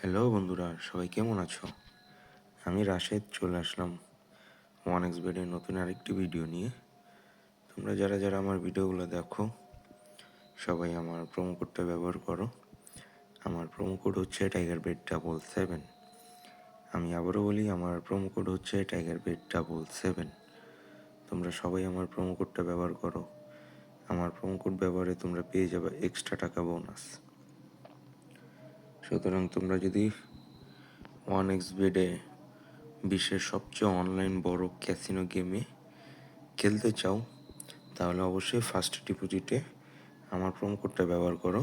Hello বন্ধুরা, সবাই কেমন আছো? আমি রাশেদ, চলে আসলাম ওয়ান এক্স বেডের নতুন আরেকটি ভিডিও নিয়ে। তোমরা যারা যারা আমার ভিডিওগুলো দেখো, সবাই আমার প্রোমো কোডটা ব্যবহার করো। আমার প্রোমো কোড হচ্ছে টাইগার বেড ডাবল সেভেন আমি আবারও বলি, আমার প্রোমো কোড হচ্ছে টাইগার বেড ডাবল সেভেন তোমরা সবাই আমার প্রোমো কোডটা ব্যবহার করো। আমার প্রোমো কোড ব্যবহারে তোমরা পেয়ে যাবে এক্সট্রা টাকা বোনাস সুতরাং তোমরা যদি ওয়ান এক্স বেডে বিশ্বের সবচেয়ে অনলাইন বড় ক্যাসিনো গেমে খেলতে চাও, তাহলে অবশ্যই ফার্স্ট ডিপোজিটে আমার প্রোমো কোডটা ব্যবহার করো।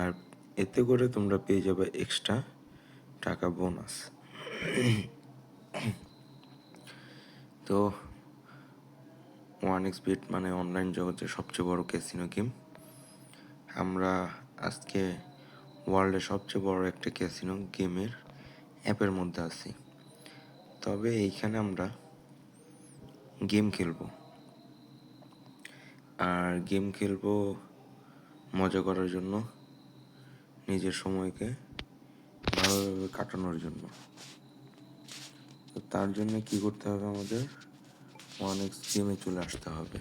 আর এতে করে তোমরা পেয়ে যাবে এক্সট্রা টাকা বোনাস তো ওয়ান এক্স বেড মানে অনলাইন জগতের সবচেয়ে বড় ক্যাসিনো গেম আমরা আজকে ওয়ার্ল্ডের সবচেয়ে বড় একটা ক্যাসিনো গেমের অ্যাপের মধ্যে আছি। তবে এইখানে আমরা গেম খেলব। আর গেম খেলব মজা করার জন্য, নিজের সময়কে ভালোভাবে কাটানোর জন্য। তো তার জন্য কি করতে হবে আমাদের? ওয়ান এক্স গেমে চলে আসতে হবে।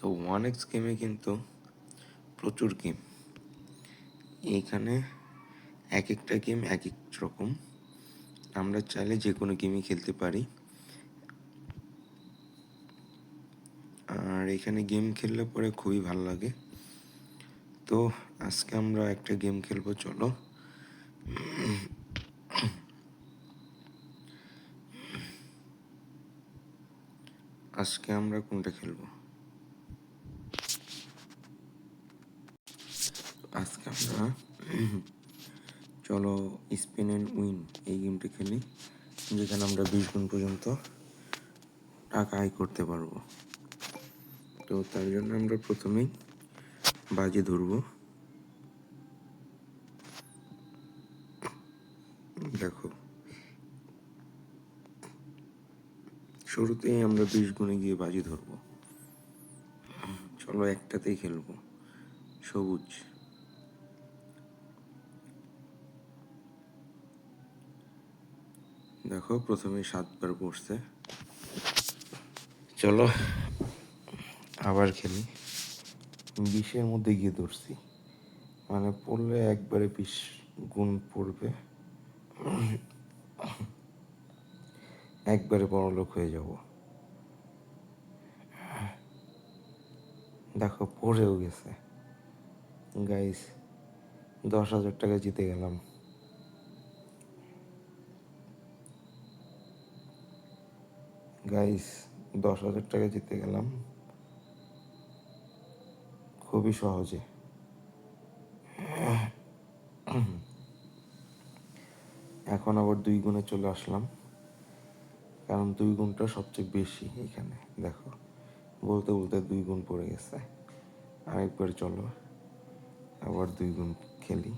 তো ওয়ান এক্স গেমে কিন্তু প্রচুর গেম এইখানে এক একটা গেম এক এক রকম। আমরা চাইলে যে কোনো গেমই খেলতে পারি। আর এখানে গেম খেললে পরে খুবই ভালো লাগে। তো আজকে আমরা একটা গেম খেলব, চলো। আজকে আমরা কোনটা খেলব? আজকে আমরা চলো স্পিন অ্যান্ড উইন এই গেমটা খেলি, যেখানে আমরা বিশ গুণ পর্যন্ত টাকা আয় করতে পারব। তো তার জন্য আমরা প্রথমেই বাজি ধরবো। দেখো। শুরুতেই আমরা বিশ গুণে গিয়ে বাজি ধরবো। চলো একটাতেই খেলব। সবুজ। দেখো প্রথমে সাতবার পড়ছে চলো, আবার খেলি। বিশের মধ্যে গিয়ে ধরছি। মানে পড়লে একবারে বিশ গুণ পড়বে। একবারে বড় লোক হয়ে যাব। দেখো, পড়েও গেছে। গাইস দশ হাজার টাকা জিতে গেলাম। গাইস দশ হাজার টাকা জিতে গেলাম। খুবই সহজে। এখন আবার দুই গুণে চলে আসলাম। কারণ দুই গুণটা সবচেয়ে বেশি এখানে, দেখো। বলতে বলতে দুই গুণ পড়ে গেছে। আরেকবার চলো। আবার দুই গুণ খেলি।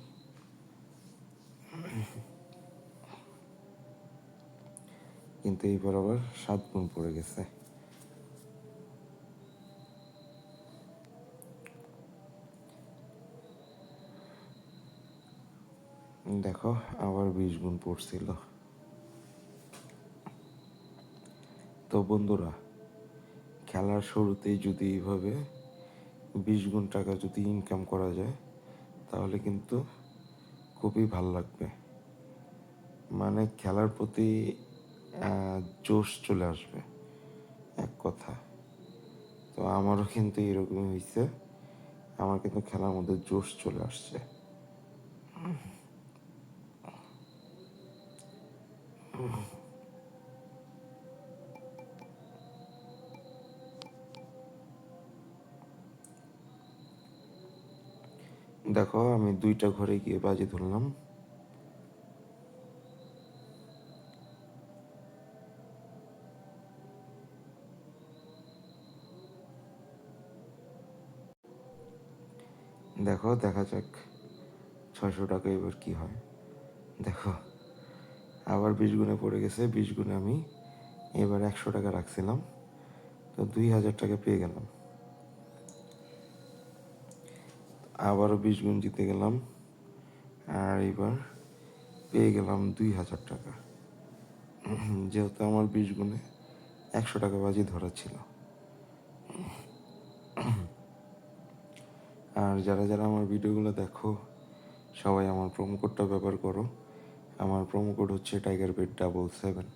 কিন্তু এইবার আবার সাত গুণ পড়ে গেছে। দেখো, আবার বিশ গুণ পড়ছিল। তো বন্ধুরা, খেলার শুরুতেই যদি এইভাবে বিশ গুণ টাকা যদি ইনকাম করা যায়, তাহলে কিন্তু খুবই ভালো লাগবে। মানে খেলার প্রতি জোশ চলে আসবে, এক কথা। তো আমারও কিন্তু এরকমই হয়েছে আমার কিন্তু খেলার মধ্যে জোশ চলে আসছে। দেখো, আমি দুইটা ঘরে গিয়ে বাজি ধরলাম। দেখো, দেখা যাক ছয়শো টাকা এবার কি হয়। দেখো, আবার বিশ গুণে পড়ে গেছে, বিশ গুণে আমি এবার একশো টাকা রাখছিলাম, তো দুই হাজার টাকা পেয়ে গেলাম। আবারও বিশ গুণ জিতে গেলাম, আর এবার পেয়ে গেলাম দুই হাজার টাকা। যেহেতু আমার বিশ গুণে একশো টাকা বাজি ধরা ছিল। আর যারা যারা আমার ভিডিওগুলো দেখো, সবাই আমার প্রোমো কোডটা ব্যবহার করো। আমার প্রোমো কোড হচ্ছে টাইগার বেড ডাবল সেভেন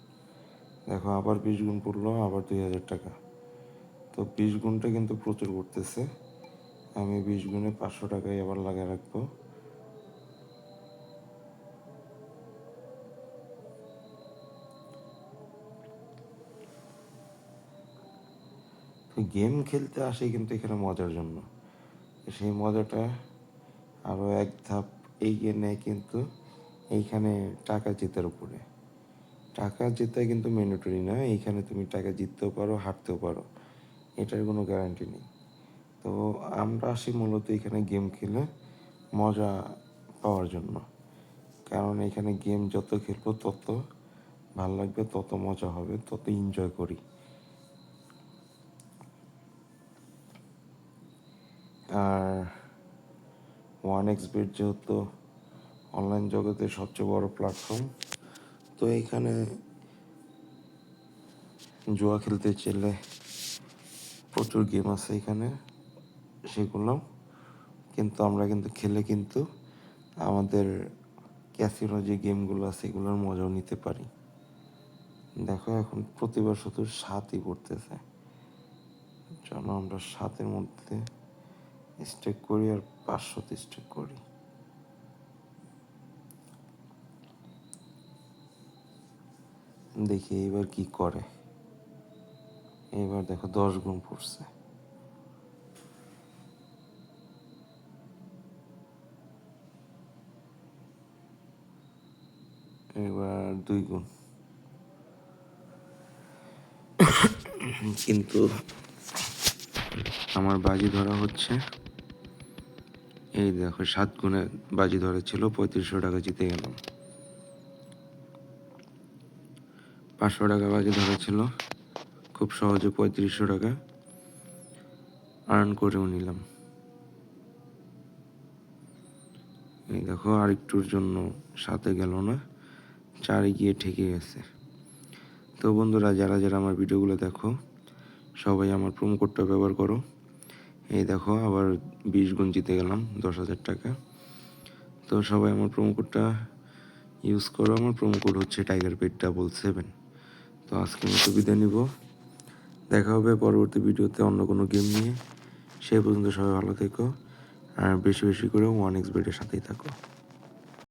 দেখো, আবার বিশ গুণ পড়ল, আবার দুই হাজার টাকা। তো বিশ গুণটা কিন্তু প্রচুর করতেছে আমি বিশ গুণে পাঁচশো টাকায় আবার লাগিয়ে রাখব। গেম খেলতে আসে কিন্তু এখানে মজার জন্য। সেই মজাটা আরও এক ধাপ এগিয়ে নেয় কিন্তু এইখানে টাকা জেতার উপরে। টাকা জেতা কিন্তু ম্যান্ডেটরি না, এইখানে তুমি টাকা জিততেও পারো, হারতেও পারো, এটার কোনো গ্যারান্টি নেই। তো আমরা আসি মূলত এখানে গেম খেলে মজা পাওয়ার জন্য। কারণ এখানে গেম যত খেলব তত ভালো লাগবে, তত মজা হবে, তত এনজয় করি। আর ওয়ান এক্স বেড যেহেতু অনলাইন জগতের সবচেয়ে বড় প্ল্যাটফর্ম তো এখানে জুয়া খেলতে চাইলে প্রচুর গেম আছে এখানে, সেগুলো। কিন্তু আমরা কিন্তু খেলে কিন্তু আমাদের ক্যাসিনো যে গেমগুলো আছে এগুলোর মজাও নিতে পারি। দেখো এখন প্রতিবার শুধু সাতই পড়তেছে। যেন আমরা সাতের মধ্যে স্টেক করি আর পাঁচশোতে স্টেক করি। দেখি এবার কি করে। এবার দেখো দশ গুণ পড়ছে। এবার দুই গুণ। কিন্তু আমার বাজি ধরা হচ্ছে। এই দেখো, সাত গুণে বাজি ধরা ছিল পঁয়ত্রিশশো টাকা জিতে গেলাম পাঁচশো টাকা বাজি ধরা ছিল খুব সহজে পঁয়ত্রিশশো টাকা আর্ন করেও নিলাম। এই দেখো, আরেকটুর জন্য সাথে গেল না, চারে গিয়ে ঠেকে গেছে। তো বন্ধুরা, যারা যারা আমার ভিডিওগুলো দেখো, সবাই আমার প্রোমো কোডটা ব্যবহার করো। এই দেখো, আবার বিশ গুণ জিতে গেলাম, দশ হাজার টাকা। তো সবাই আমার প্রোমো কোডটা ইউজ করো, আমার প্রোমো কোড হচ্ছে টাইগার পেট ডাবল সেভেন তো আজকে আমি সুবিধা নিব। দেখা হবে পরবর্তী ভিডিওতে অন্য কোনো গেম নিয়ে। সে পর্যন্ত সবাই ভালো থেকো, আর বেশি বেশি করে ওয়ান এক্স বেডের সাথেই থাকো।